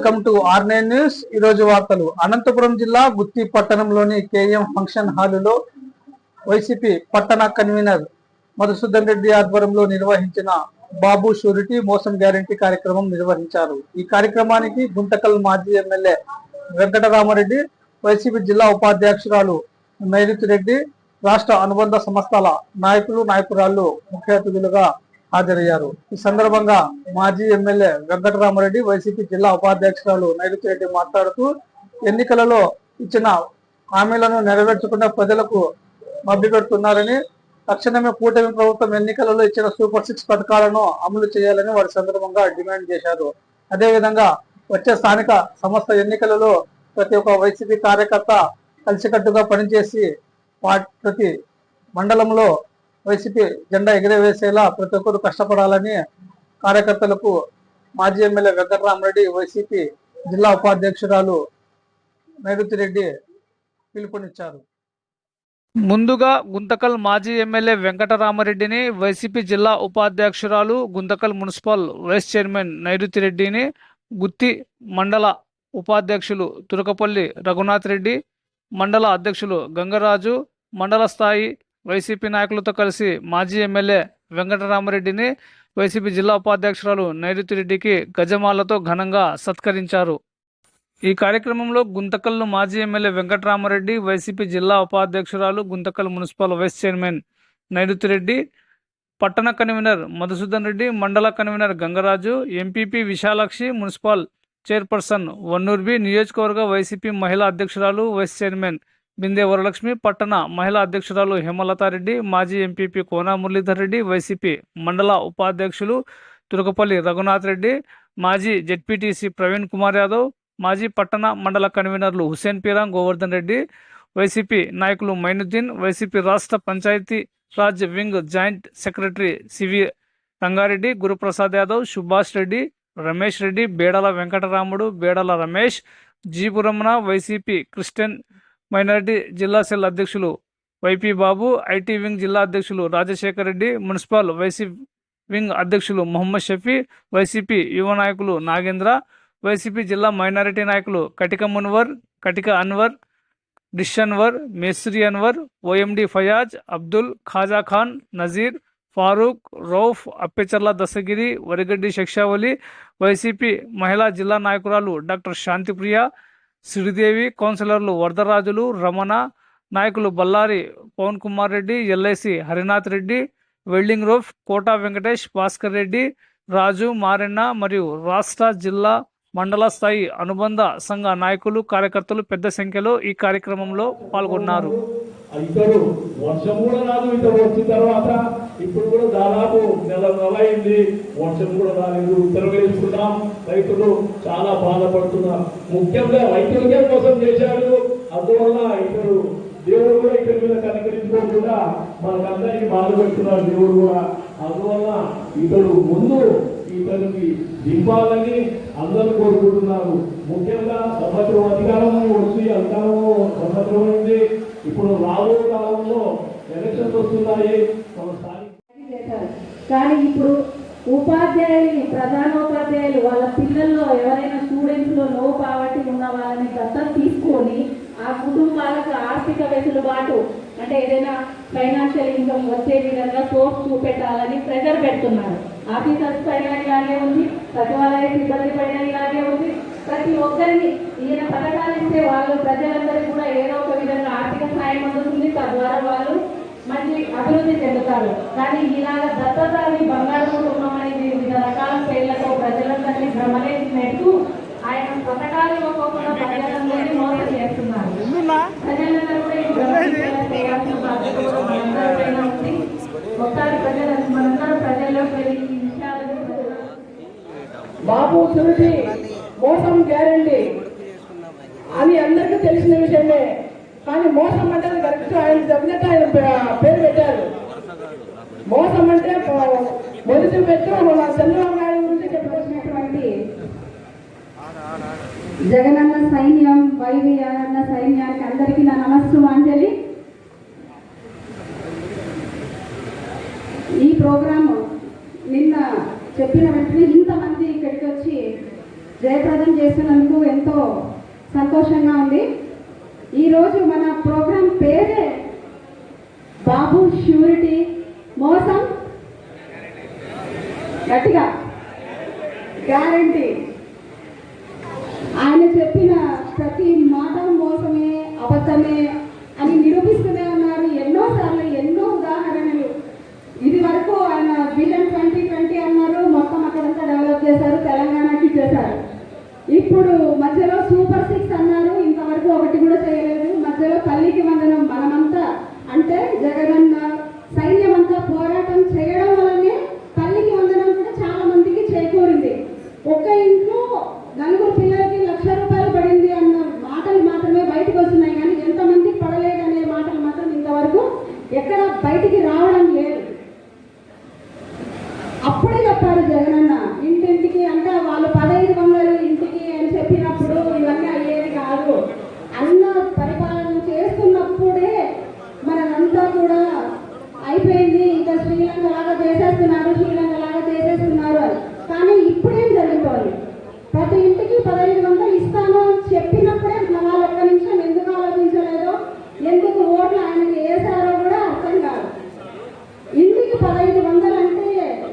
Welcome to R nine news ఈ రోజు వార్తలు. అనంతపురం జిల్లా గుత్తి పట్టణంలోని కేఎం ఫంక్షన్ హాలులో వైసీపీ పట్టణ కన్వీనర్ మధుసూదన్ రెడ్డి ఆధ్వర్యంలో నిర్వహించిన బాబు షూరిటీ మోసం గ్యారంటీ కార్యక్రమం నిర్వహించారు. ఈ కార్యక్రమానికి గుంటకల్ మాజీ ఎమ్మెల్యే వెంకటరామరెడ్డి వైసీపీ జిల్లా ఉపాధ్యక్షురాలు నైరుతి రెడ్డి రాష్ట్ర అనుబంధ సంస్థల నాయకులు నాయకురాళ్ళు ముఖ్య అతిథులుగా హాజరయ్యారు. ఈ సందర్భంగా మాజీ ఎమ్మెల్యే వెంకటరామరెడ్డి వైసీపీ జిల్లా ఉపాధ్యక్షురాలు నైరుతి రెడ్డి మాట్లాడుతూ ఎన్నికలలో ఇచ్చిన హామీలను నెరవేర్చకుండా ప్రజలకు మభ్యపెడుతున్నారని తక్షణమే కూటమి ప్రభుత్వం ఎన్నికలలో ఇచ్చిన సూపర్ సిక్స్ పథకాలను అమలు చేయాలని వారి సందర్భంగా డిమాండ్ చేశారు. అదేవిధంగా వచ్చే స్థానిక సంస్థ ఎన్నికలలో ప్రతి ఒక్క వైసీపీ కార్యకర్త కలిసికట్టుగా పనిచేసి ప్రతి మండలంలో వైసీపీ జెండా ఎగరవేసేలా ప్రతి ఒక్కరు కష్టపడాలని కార్యకర్తలకు మాజీ ఎమ్మెల్యే వెంకటరామరెడ్డి వైసీపీ జిల్లా ఉపాధ్యక్షురాలు నైరుతిరెడ్డి పిలుపునిచ్చారు. ముందుగా గుంతకల్ మాజీ ఎమ్మెల్యే వెంకటరామరెడ్డిని వైసీపీ జిల్లా ఉపాధ్యక్షురాలు గుంతకల్ మున్సిపల్ వైస్ చైర్మన్ నైరుతిరెడ్డిని గుత్తి మండల ఉపాధ్యక్షులు తురకపల్లి రఘునాథ్ రెడ్డి మండల అధ్యక్షులు గంగరాజు మండల స్థాయి వైసీపీ నాయకులతో కలిసి మాజీ ఎమ్మెల్యే వెంకటరామరెడ్డిని వైసీపీ జిల్లా ఉపాధ్యక్షురాలు నైరుతిరెడ్డికి గజమాలతో ఘనంగా సత్కరించారు. ఈ కార్యక్రమంలో గుంతకల్లు మాజీ ఎమ్మెల్యే వెంకటరామరెడ్డి వైసీపీ జిల్లా ఉపాధ్యక్షురాలు Guntakal municipal vice chairman Nairutireddy పట్టణ కన్వీనర్ మధుసూదన్ రెడ్డి మండల convener Gangaraju MPP Visalakshi municipal chairperson Vannurbi నియోజకవర్గ వైసీపీ మహిళా అధ్యక్షురాలు వైస్ చైర్మన్ బిందే వరలక్ష్మి పట్టణ మహిళా అధ్యక్షురాలు హేమలతారెడ్డి మాజీ ఎంపీపీ కోనా మురళీధర్ రెడ్డి వైసీపీ మండల ఉపాధ్యక్షులు తురకపల్లి రఘునాథ్ రెడ్డి మాజీ జెడ్పీటీసీ ప్రవీణ్ కుమార్ యాదవ్ మాజీ పట్టణ మండల కన్వీనర్లు హుసేన్ పీరాం గోవర్ధన్ రెడ్డి వైసీపీ నాయకులు మైనుద్దీన్ వైసీపీ రాష్ట్ర panchayat raj wing joint secretary CV Rangareddy Guruprasad Yadav Subhash Reddy Ramesh Reddy Bedala Venkataramudu Bedala Ramesh Jeepuramana YCP Christian minority జిల్లా సెల్ అధ్యక్షులు వైపీ బాబు ఐటీ వింగ్ జిల్లా అధ్యక్షులు Rajasekhar Reddy municipal YC wing అధ్యక్షులు Mohammed Shafi YCP యువ నాయకులు Nagendra YCP జిల్లా minority నాయకులు కటిక మున్వర్ కటిక అన్వర్ డిషన్వర్ మేస్రి అన్వర్ ఓఎండి ఫయాజ్ అబ్దుల్ ఖాజా ఖాన్ నజీర్ ఫారూక్ రౌఫ్ అప్పెచర్ల దశగిరి వరిగడ్డి శక్షావళి వైసీపీ మహిళా జిల్లా నాయకురాలు డాక్టర్ శాంతిప్రియ శ్రీదేవి కౌన్సిలర్లు వరదరాజులు రమణ నాయకులు Bellary Pavan Kumar Reddy LIC Harinath Reddy welding rope Kota Venkatesh Bhaskar Reddy Raju Maranna మరియు రాష్ట్ర జిల్లా మండల స్థాయి అనుబంధ సంఘ నాయకులు కార్యకర్తలు పెద్ద సంఖ్యలో ఈ కార్యక్రమంలో పాల్గొన్నారు. ఇతడు వర్షం కూడా రాదు ఇతడు వచ్చిన తర్వాత. ఇప్పుడు కూడా దాదాపు నెల నెల అయింది వర్షం కూడా రాలేదు. ఉత్తరం వేసుకున్నాం రైతులు చాలా బాధపడుతున్నారు. ముఖ్యంగా రైతులకే కోసం చేశాడు అందువల్ల ఇతడు దేవుడు కూడా ఇతని మీద కనికరించుకోకుండా మనకందరికీ బాధ పెడుతున్నాడు దేవుడు కూడా. అందువల్ల ఇతడు ముందు ఇతనికి దింపాలని అందరూ కోరుకుంటున్నారు. ముఖ్యంగా సంవత్సరం అధికారం వచ్చి అధికారం సంవత్సరం ఇప్పుడు రాబో కాలంలో ఎలక్షన్స్ వస్తున్నాయి. కానీ ఇప్పుడు ఉపాధ్యాయుల్ని ప్రధానోపాధ్యాయులు వాళ్ళ పిల్లల్లో ఎవరైనా స్టూడెంట్స్లో లో పావర్టీ ఉన్న వాళ్ళని దత్తం తీసుకొని ఆ కుటుంబాలకు ఆర్థిక వెసులుబాటు అంటే ఏదైనా ఫైనాన్షియల్ ఇన్కమ్ వచ్చే విధంగా సోర్స్ చూపెట్టాలని ప్రెజర్ పెడుతున్నారు. ఆఫీసర్స్ పైన ఇలాగే ఉంది సచివాలయ సిబ్బంది పైన ఇలాగే ఉంది. ప్రతి ఒక్కరిని ఈయన పథకాలు ఇస్తే వాళ్ళు ప్రజలందరికీ కూడా ఏదో ఒక విధంగా ఆర్థిక సాయం అందుతుంది. తద్వారా వాళ్ళు మంచి అభివృద్ధి చెందుతారు. కానీ ఇలాగ దత్తత అని బంగారు కుటుంబం వివిధ రకాల పేర్లతో ప్రజలందరినీ భ్రమలేసినట్టు ఆయన పథకాలు ఇవ్వకుండా ప్రజలందరినీ మోసం చేస్తున్నారు. ప్రజలందరూ కూడా ఈ ఒకసారి ప్రజలను మనందరం ప్రజల్లోకి వెళ్ళి బాబు సురుటి మోసం గ్యారంటీ అని అందరికీ తెలిసిన విషయమే. కానీ మోసం అంటే కరెక్ట్ ఆయన చెప్పినట్టు ఆయన పేరు పెట్టారు. మోసం అంటే మొదటి పెట్టు మన చంద్రబాబు నాయుడు గురించి చెప్పవలసినటువంటి జగనన్న సైన్యం వైవి వైవియన్న సైన్యానికి అందరికీ నా నమస్సుమాంజలి ఈ ప్రోగ్రాము నిన్న చెప్పిన వెంటనే ఇంతమంది ఇక్కడికి వచ్చి జయప్రదం చేస్తున్నందుకు ఎంతో సంతోషంగా ఉంది ఈరోజు మన ప్రోగ్రాం పేరే బాబు ష్యూరిటీ మోసం గట్టిగా గ్యారంటీ ఆయన చెప్పిన ప్రతి మాట మోసమే అబద్ధమే అని నిరూపిస్తూనే ఉన్నారు. ఎన్నోసార్లు ఎన్నో ఉదాహరణలు. ఇది వరకు ఆయన విజన్ ట్వంటీ ట్వంటీ అన్నారు. మొత్తం అక్కడంతా డెవలప్ చేశారు తెలంగాణకి చేశారు. ఇప్పుడు మధ్యలో సూపర్ సిక్స్ అన్నారు ఇంతవరకు ఒకటి కూడా చేయలేదు మధ్యలో తల్లికి వందనం మనమంతా అంటే జగనన్న సైన్యం అంతా పోరాటం చేయడం వల్లనే తల్లికి వందనం కూడా చాలా మందికి చేకూరింది ఒక్క ఇంట్లో నలుగురు పిల్లలకి లక్ష రూపాయలు పడింది అన్న మాటలు మాత్రమే బయటకు వస్తున్నాయి కానీ ఎంతమందికి పడలేదు అనే మాటలు మాత్రం ఇంతవరకు ఎక్కడ బయటికి రావడం లేదు. అప్పుడే చెప్పారు జగన్ ఇంటింటికి అంటే వాళ్ళు పదహైదు వందలు ఇంటికి అని చెప్పినప్పుడు ఇవన్నీ అయ్యేది కాదు అన్న పరిపాలన చేస్తున్నప్పుడే మనదంతా కూడా అయిపోయింది ఇంకా శ్రీలంక లాగా చేసేస్తున్నారు శ్రీలంక లాగా చేసేస్తున్నారు అని కానీ ఇప్పుడేం జరుగుతోంది ప్రతి ఇంటికి పదహైదు వందలు ఇస్తాను అని చెప్పినప్పుడే మన వాళ్ళు ఒక్క నిమిషం ఎందుకు ఆలోచించలేదో ఎందుకు ఓట్లు ఆయనకి వేశారో కూడా అర్థం కాదు ఇంటికి పదహైదు వందలు అంటే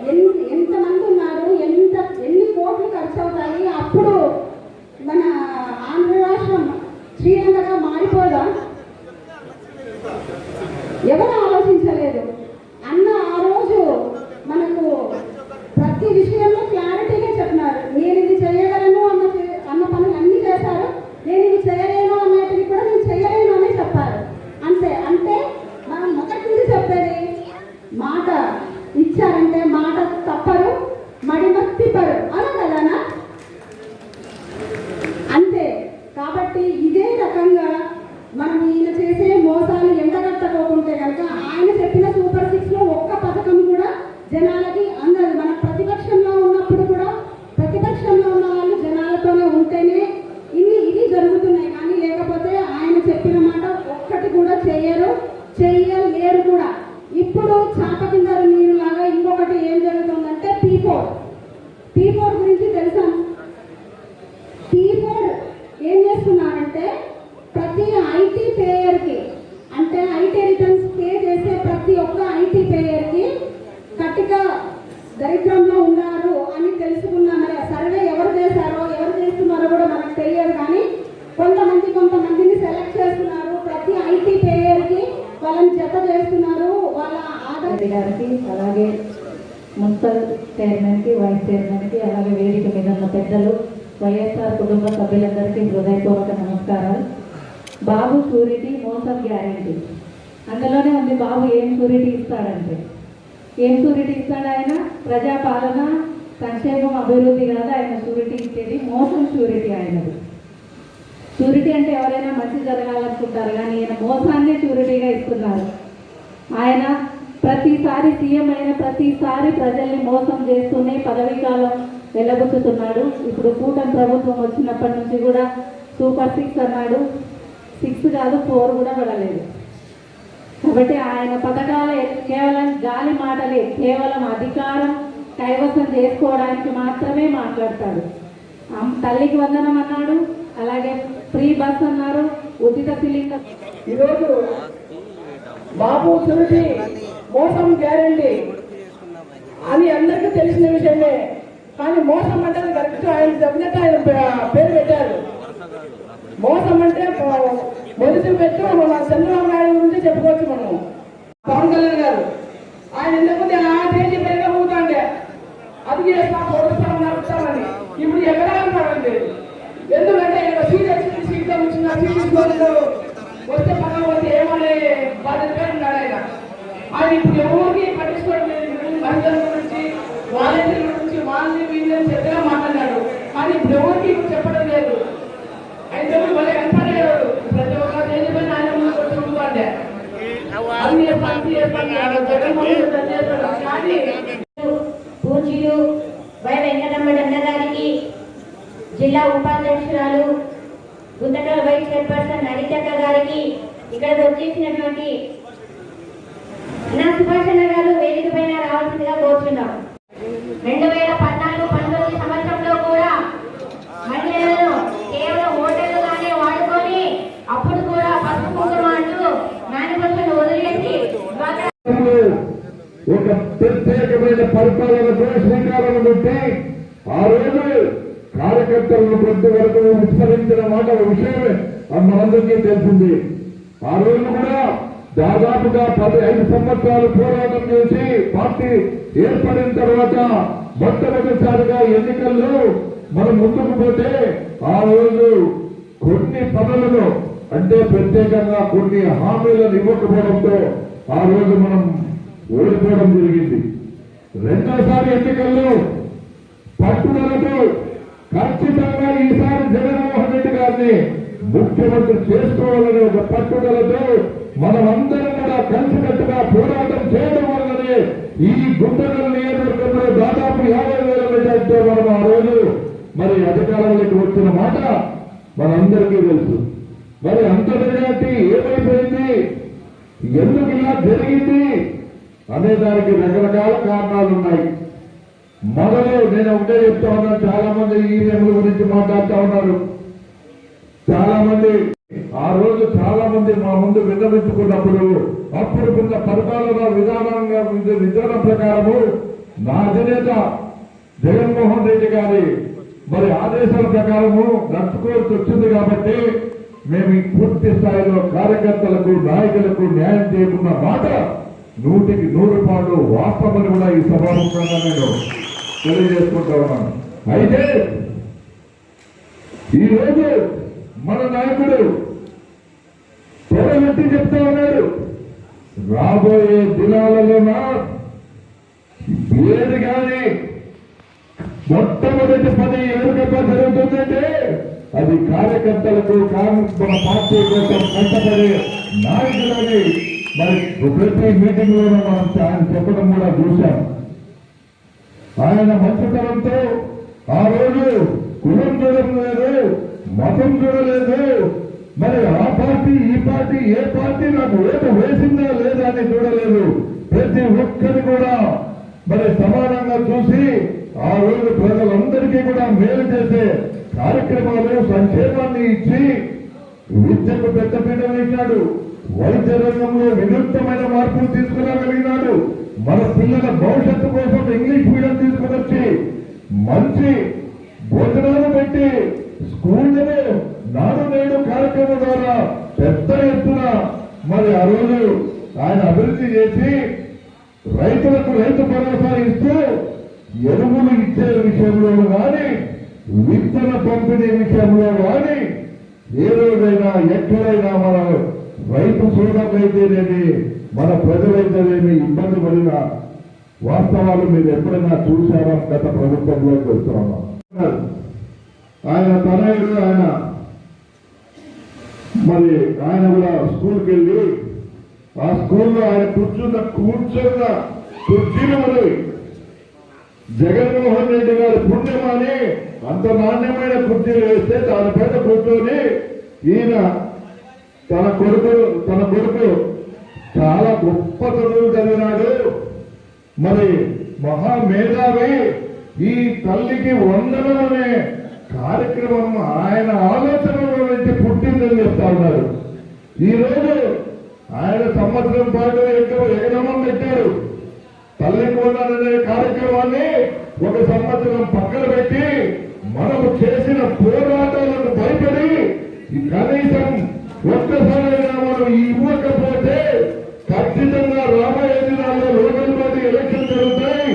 ఎన్ని ఎంతమంది ఉన్నారు ఎంత ఎన్ని కోట్లు ఖర్చు అవుతాయి అప్పుడు మన ఆంధ్ర రాష్ట్రం శ్రీలంకగా మారిపోదా ఎవరు ఆలోచించలేదు అన్న ఆ రోజు మనకు ప్రతి విషయంలో క్లారిటీగా చెప్పినారు నేను ఇది చేయగలను అన్న చే- అన్న పనులు అన్ని చేశారు నేను ఇది చేయలేను అన్నటివి కూడా నేను చేయలేను అని చెప్పారు అంతే అంటే మనం మొదటి నుంచి చెప్పేది మాట ఇచ్చారంటే మాట తప్పరు మడిమత్తిపరు అలా కదనా అంతే కాబట్టి ఇదే రకంగా మనం ఈయన చేసే మోసాలు ఎండగట్టకోకుంటే కనుక ఆయన చెప్పిన సూపర్ సిక్స్లో ఒక్క పథకం కూడా జనాలకి అందదు మన ప్రతిపక్షంలో ఉన్నప్పుడు కూడా ప్రతిపక్షంలో ఉన్న వాళ్ళు జనాలతోనే ఉంటేనే ఇన్ని ఇది జరుగుతున్నాయి కానీ లేకపోతే ఆయన చెప్పిన మాట ఒక్కటి కూడా చెయ్యరు చెయ్యలేరు కూడా ఇప్పుడు చాప కింద నీరు లాగా ఇంకొకటి ఏం జరుగుతుందంటే పీ ఫోర్ పీ ఫోర్ గురించి తెలుసా పీ ఫోర్ ఏం చేస్తున్నారంటే ప్రతి ఐటీ పేయర్కి అంటే ఐటీ రిటర్న్స్ పే చేసే ప్రతి ఒక్క ఐటీ పేయర్కి కట్టిక దరిద్రంలో ఉన్నారు అని తెలుసుకున్నా మరి ఆ సర్వే ఎవరు చేశారో ఎవరు చేస్తున్నారో కూడా మనకు తెలియదు కానీ కొంతమంది కొంతమందిని సెలెక్ట్ చేస్తున్నారు ప్రతి ఐటీ పేయర్కి వాళ్ళని జత చేస్తున్నారు వాళ్ళ ఆధార్ రెడ్డి గారికి అలాగే మున్సిపల్ చైర్మన్కి వైస్ చైర్మన్కి అలాగే వేదిక మీద ఉన్న పెద్దలు వైఎస్ఆర్ కుటుంబ సభ్యులందరికీ హృదయపూర్వక నమస్కారాలు బాబు షూరిటీ మోసం గ్యారెంటీ అందులోనే ఉంది బాబు ఏం షూరిటీ ఇస్తాడంటే? ఏం షూరిటీ ఇస్తాడు ఆయన? ప్రజాపాలన సంక్షేమం అభివృద్ధి కాదు ఆయన షూరిటీ ఇచ్చేది మోసం షూరిటీ ఆయనది. షూరిటీ అంటే ఎవరైనా మంచి జరగాలనుకుంటారు కానీ ఆయన మోసాన్ని షూరిటీగా ఇస్తున్నారు. ఆయన ప్రతిసారి సీఎం అయిన ప్రతిసారి ప్రజల్ని మోసం చేస్తూనే పదవీ కాలం వెళ్ళబుచ్చుతున్నాడు. ఇప్పుడు కూటమి ప్రభుత్వం వచ్చినప్పటి నుంచి కూడా సూపర్ సిక్స్ అన్నాడు. సిక్స్ కాదు ఫోర్ కూడా పడలేదు. కాబట్టి ఆయన పథకాలే కేవలం గాలి మాటలే కేవలం అధికారం కైవసం చేసుకోవడానికి మాత్రమే మాట్లాడతాడు. తల్లికి వందనం అన్నాడు అలాగే ఫ్రీ బస్ అన్నారు ఉచిత సిలిండర్. ఈరోజు బాబు సురుటి మోసం గ్యారంటీ అని అందరికీ తెలిసిన విషయమే. కానీ మోసం అంటే కరెక్ట్ ఆయన చెప్పినట్టు ఆయన పేరు పెట్టారు. మోసం అంటే ప- మొదటి పెట్టు మన చంద్రబాబు నాయుడు గురించి చెప్పుకోవచ్చు మనం. పవన్ కళ్యాణ్ గారు ఆయన ఎందుకంటే ఆ పేజీ పైన ఊగుతాండే అది చేస్తా పొడుస్తాం నడుస్తామని ఇప్పుడు ఎక్కడ అంటారండి ఎందుకంటే ఇక్కడ సీట్ వచ్చింది సీట్ వచ్చింది సీట్ తీసుకోలేదు. వస్తే పక్కన వస్తే ఏమనే బాధ్యత ఉన్నాడు ఆయన. ఆయన ఇప్పుడు ఎవరికి పట్టించుకోవడం లేదు. మహిళల గురించి వాలంటీర్ల గురించి వాళ్ళని వీళ్ళని చెప్పగా మాట్లాడాడు. కానీ ఇప్పుడు సుభాషణ పైన రావాల్సిందిగా కోరుతున్నాం రెండు వేల పద్నాలుగు పంతొమ్మిది సంవత్సరంలో కూడా మహిళలను కేవలం ఓటర్లుగానే వాడుకొని అప్పుడు కూడా పసుపు కుంకుమ అంటూ మేనిఫెస్టోను వదిలేసి ఒక ప్రత్యేకమైన పరిపాలన శ్రీకారం పెట్టి ఆ రోజు కార్యకర్తలను ప్రతి వరకు విస్తరించిన మాట విషయం మనందరికీ తెలిసింది. దాదాపుగా పది ఐదు సంవత్సరాలు పోరాటం చేసి పార్టీ ఏర్పడిన తర్వాత మొట్టమొదటిసారిగా ఎన్నికల్లో మనం ముందుకు పోతే ఆ రోజు కొన్ని పనులను అంటే ప్రత్యేకంగా కొన్ని హామీలను ఇవ్వకపోవడంతో ఆ రోజు మనం ఓడిపోవడం జరిగింది. రెండోసారి ఎన్నికల్లో పట్టుదలతో ఖచ్చితంగా ఈసారి జగన్మోహన్ రెడ్డి గారిని ముఖ్యమంత్రి చేసుకోవాలనే ఒక పట్టుదలతో మనమందరం కలిసికట్టుగా పోరాటం చేయడం వల్లనే ఈ గుంటకల్ నియోజకవర్గంలో దాదాపు యాభై వేల మెజార్టీతో మనం ఆ రోజు మరి అధికారంలోకి వచ్చిన మాట మనందరికీ తెలుసు. మరి అంత మెజార్టీ ఏమైపోయింది? ఎందుకు ఇలా జరిగింది? అనే దానికి రకరకాల కారణాలు ఉన్నాయి. మొదలు నేను ఒకటే చెప్తా ఉన్నాను చాలా మంది ఈవీఎంల గురించి మాట్లాడుతూ ఉన్నారు. చాలా మంది ఆ రోజు చాలా మంది మా ముందు విన్నవించుకున్నప్పుడు అప్పుడు కింద పరిపాలన విధానంగా విధానం ప్రకారము నా అధినేత జగన్మోహన్ రెడ్డి గారి మరి ఆదేశాల ప్రకారము నడుచుకోవాల్సి వచ్చింది కాబట్టి మేము ఈ పూర్తి స్థాయిలో కార్యకర్తలకు నాయకులకు న్యాయం చేయకున్న మాట నూటికి నూరు పాటు వాస్తవమని కూడా ఈ సభాముఖంగా నేను తెలియజేసుకుంటా ఉన్నాను. అయితే ఈ మన నాయకుడు తొడగట్టి చెప్తా ఉన్నాడు రాబోయే దినాలలో ఏది కానీ మొట్టమొదటి పని ఎవరికబ్బా జరుగుతుందంటే అది కార్యకర్తలకు మన పార్టీ కోసం కష్టపడే నాయకులని మరి ప్రతి మీటింగ్ లోనూ మనం ఆయన చెప్పడం కూడా చూశాం. ఆయన మంచితనంతో ఆ రోజు కులం చూడడం లేదు మతం చూడలేదు మరి ఆ పార్టీ ఈ పార్టీ ఏ పార్టీ నాకు ఓటు వేసిందా లేదా అని చూడలేదు. ప్రతి ఒక్కరి కూడా మరి సమానంగా చూసి ఆ రోజు ప్రజలందరికీ కూడా మేలు చేసే కార్యక్రమాలు సంక్షేమాన్ని ఇచ్చి విద్యకు పెద్దపీట వేసినాడు వైద్య రంగంలో వినూత్నమైన మార్పులు తీసుకురాగలిగినాడు. మన పిల్లల భవిష్యత్తు కోసం ఇంగ్లీష్ మీడియం తీసుకుని మంచి భోజనాలు పెట్టి స్కూళ్ళను నాడు నేడు కార్యక్రమం ద్వారా పెద్ద ఎత్తున మరి ఆ రోజు ఆయన అభివృద్ధి చేసి రైతులకు రైతు భరోసా ఇస్తూ ఎరువులు ఇచ్చే విషయంలో కానీ విత్తన పంపిణీ విషయంలో కానీ ఏ రోజైనా ఎక్కడైనా మన రైతు సోదరులైతేనేమి మన ప్రజలైతేనేమి ఇబ్బంది పడిన వాస్తవాలు మీరు ఎప్పుడైనా చూశారా గత ప్రభుత్వంలో వస్తున్నాం ఆయన తనయుడు ఆయన మరి ఆయన కూడా స్కూల్కి వెళ్ళి ఆ స్కూల్లో ఆయన కూర్చున్న కూర్చున్న కుర్చీలు మరి జగన్మోహన్ రెడ్డి గారి పుణ్యమని అంత నాణ్యమైన కుర్చీలు వేస్తే దానిపైన కూర్చొని ఈయన తన కొడుకు తన కొడుకు చాలా గొప్ప చదువులు చదివినాడు. మరి మహామేధావి ఈ తల్లికి వందనం అనే కార్యక్రమం ఆయన ఆలోచనలో నుంచి పుట్టిందని చెప్తా ఉన్నారు. ఈ రోజు ఆయన సంవత్సరం పాటు ఎక్కువ ఎగనమం పెట్టారు. తల్లికి కార్యక్రమాన్ని ఒక సంవత్సరం పక్కన పెట్టి మనము చేసిన పోరాటాలకు భయపడి కనీసం ఒక్కసారైనా మనం ఇవ్వకపోతే ఖచ్చితంగా రాబోయే దినాల్లో లోకల్ పార్టీ ఎలక్షన్ జరుగుతాయి.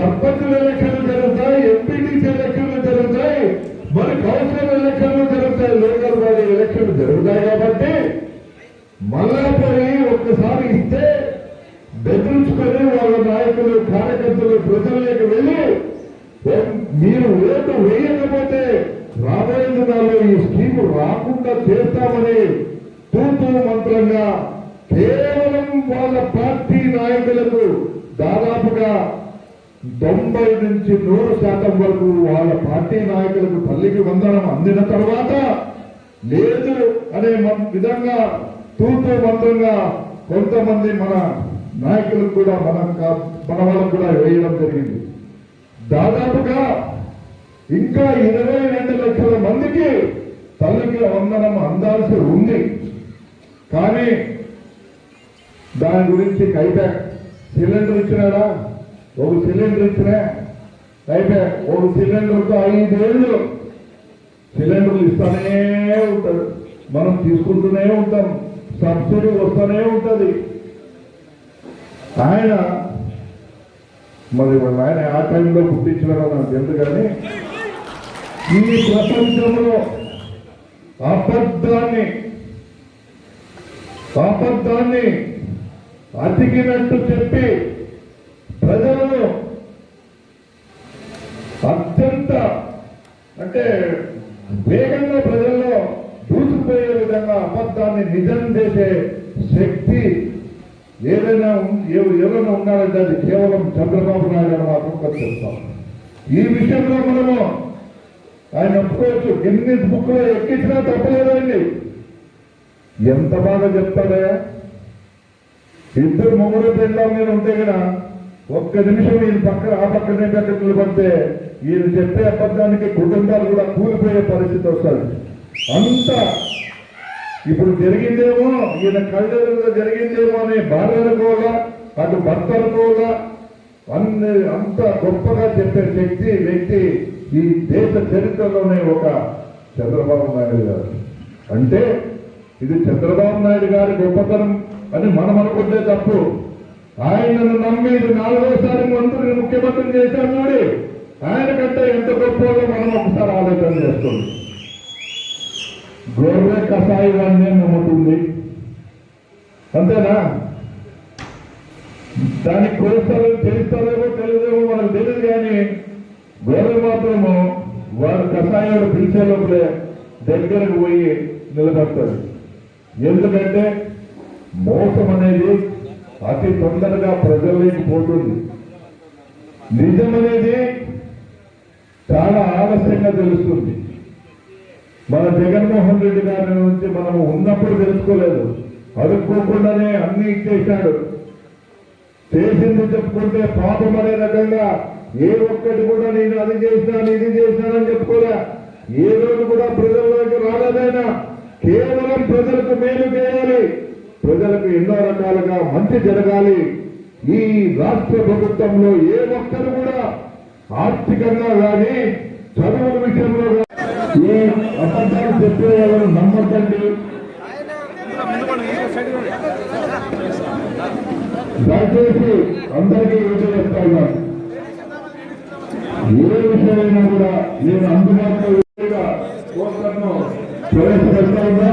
సంపత్తుల ఎలక్షన్లు జరుగుతాయి ఎంపీటీసీ ఎలక్షన్లు జరుగుతాయి మరి కౌన్సిలర్ ఎలక్షన్లు జరుగుతాయి లోకల్ బాడీ ఎలక్షన్లు జరుగుతాయి కాబట్టి మళ్ళా పోయి ఒక్కసారి ఇస్తే బెదిరించుకొని వాళ్ళ నాయకులు కార్యకర్తలు ప్రజల్లోకి వెళ్ళి మీరు ఓటు వేయకపోతే రాబోయే దినాల్లో ఈ స్కీమ్ రాకుండా చేస్తామని తూతూ మంత్రంగా కేవలం వాళ్ళ పార్టీ నాయకులకు దాదాపుగా తొంభై నుంచి నూరు శాతం వరకు వాళ్ళ పార్టీ నాయకులకు తల్లికి వందనం అందిన తర్వాత లేదు అనే మన విధంగా తూతూ మంత్రంగా కొంతమంది మన నాయకులకు కూడా మనం కా- మన వాళ్ళకు కూడా వేయడం జరిగింది. దాదాపుగా ఇంకా ఇరవై రెండు లక్షల మందికి తల్లికి వందనం అందాల్సి ఉంది. కానీ దాని గురించి కైతా సిలిండర్ ఇచ్చినాడా? ఒక సిలిండర్ ఇచ్చినా అయితే ఒక సిలిండర్తో ఐదేళ్ళు సిలిండర్లు ఇస్తానే ఉంటాడు మనం తీసుకుంటూనే ఉంటాం. సబ్సిడీ వస్తూనే ఉంటుంది. ఆయన మరి ఆయన ఆ టైంలో పుట్టించారో నాకు ఎందుకని ఈ ప్రపంచంలో అబద్ధాన్ని అబద్ధాన్ని అతికినట్టు చెప్పి ప్రజలను అత్యంత అంటే వేగంగా ప్రజల్లో దూసుకుపోయే విధంగా అబద్ధాన్ని నిజం చేసే శక్తి ఏదైనా ఉం- ఎవరైనా ఉన్నారంటే అది కేవలం చంద్రబాబు నాయుడు అని మాత్రం చెప్తాం. ఈ విషయంలో మనము ఆయన ఒప్పుకోవచ్చు. గిన్నీస్ బుక్లో ఎక్కించినా తప్పలేదండి. ఎంత బాగా చెప్తాడే? ఇద్దరు మొగుడు పెళ్ళాం మీద ఉంటే కదా ఒక్క నిమిషం ఈయన పక్కన ఆ పక్కనే పక్కన నిలబడితే ఈయన చెప్పే అబద్ధానికి కుటుంబాలు కూడా కూలిపోయే పరిస్థితి వస్తుంది. అంత ఇప్పుడు జరిగిందేమో ఈయన కళ్ళలో జరిగిందేమో అని భార్య అనుకోవాలా అటు భర్త అనుకోవాలా అన్ని అంత గొప్పగా చెప్పే శక్తి వ్యక్తి ఈ దేశ చరిత్రలోనే ఒక చంద్రబాబు నాయుడు గారు. అంటే ఇది చంద్రబాబు నాయుడు గారి గొప్పతనం అని మనం అనుకుంటే తప్పు. ఆయనను నమ్మి నాలుగోసారి మంత్రిని ముఖ్యమంత్రి చేశాను ನೋಡಿ ఆయన కంటే ఎంత గొప్పగా మనం ఒకసారి ఆలోచన చేస్తుంది గోర్రె కషాయి వాడినే నమ్ముతుంది. అంతేనా? దానికి కోస్తారో తెలుస్తారేమో తెలియదేమో మనకు తెలియదు కానీ గోర్రె మాత్రము వారు కషాయాలు పిలిచే లోపలే దగ్గరకు పోయి నిలబడతారు. ఎందుకంటే మోసం అనేది అతి తొందరగా ప్రజల్లోకి పోతుంది. నిజం అనేది చాలా ఆలస్యంగా తెలుస్తుంది. మన జగన్మోహన్ రెడ్డి గారి నుంచి మనము ఉన్నప్పుడు తెలుసుకోలేదు. అడుక్కోకుండానే అన్ని ఇచ్చేశాడు. చేసింది చెప్పుకుంటే పాపం అనే రకంగా ఏ ఒక్కటి కూడా నేను అది చేసినాను ఇది చేసినానని చెప్పుకోలే. ఏ రోజు కూడా ప్రజల్లోకి రాలేదైనా కేవలం ప్రజలకు మేలు చేయాలి. ప్రజలకు ఎన్నో రకాలుగా మంచి జరగాలి. ఈ రాష్ట్ర ప్రభుత్వంలో ఏ ఒక్కరు కూడా ఆర్థికంగా కానీ చదువుల విషయంలో ఏ అబద్ధాలు చెప్పే వాళ్ళని నమ్మకండి. దయచేసి అందరికీ ఏం చేస్తా ఉన్నాను ఏ విషయమైనా కూడా నేను అందుబాటులో ప్రవేశపెడతా ఉన్నా.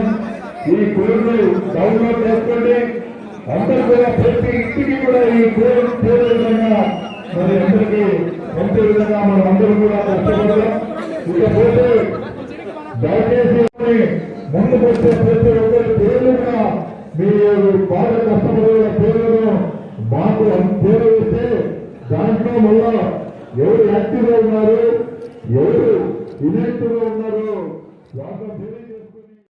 ఈ కోడ్ను డౌన్లోడ్ చేసుకోండి. అందరూ కూడా ప్రతి ఇంటికి కూడా ఈ పేరు పేరు విధంగా మరి అందరికీ పంపే విధంగా మనం అందరూ కూడా కష్టపడతాం. ఇకపోతే దయచేసి ముందుకు వచ్చే ప్రతి ఒక్కరి పేర్లు కూడా మీరు బాగా కష్టపడే పేర్లను మాకు పేరు వేస్తే దాంట్లో మళ్ళా ఎవరు యాక్టివ్గా ఉన్నారు ఎవరు ఇన్యాక్టివ్గా ఉన్నారు వాళ్ళ